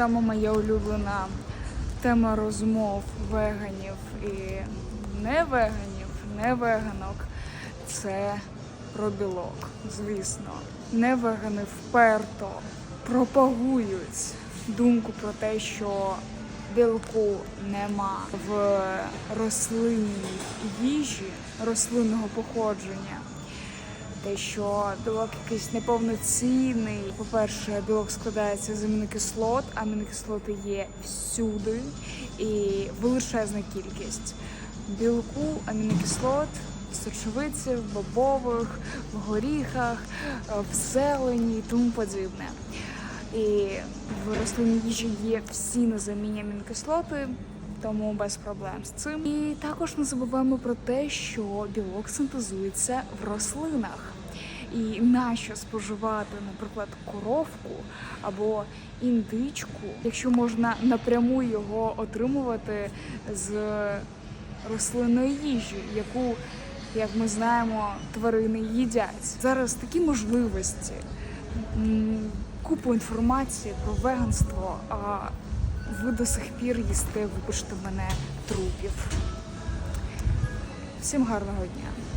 сама моя улюблена тема розмов веганів і не веганів, не веганок. Це про білок, звісно. Не вегани вперто пропагують думку про те, що білку нема в рослинній їжі рослинного походження. Те, що білок якийсь неповноцінний. По-перше, білок складається з амінокислот, амінокислоти є всюди і величезна кількість білку, амінокислот, в сочевиці, в бобових, в горіхах, в зелені і тому подібне. І в рослинній їжі є всі незамінні амінокислоти, тому без проблем з цим. І також не забуваємо про те, що білок синтезується в рослинах. І нащо споживати, наприклад, коровку або індичку, якщо можна напряму його отримувати з рослинної їжі, яку, як ми знаємо, тварини їдять. Зараз такі можливості, купу інформації про веганство, ви до сих пір їсте, вибачте мене, трупів. Всім гарного дня!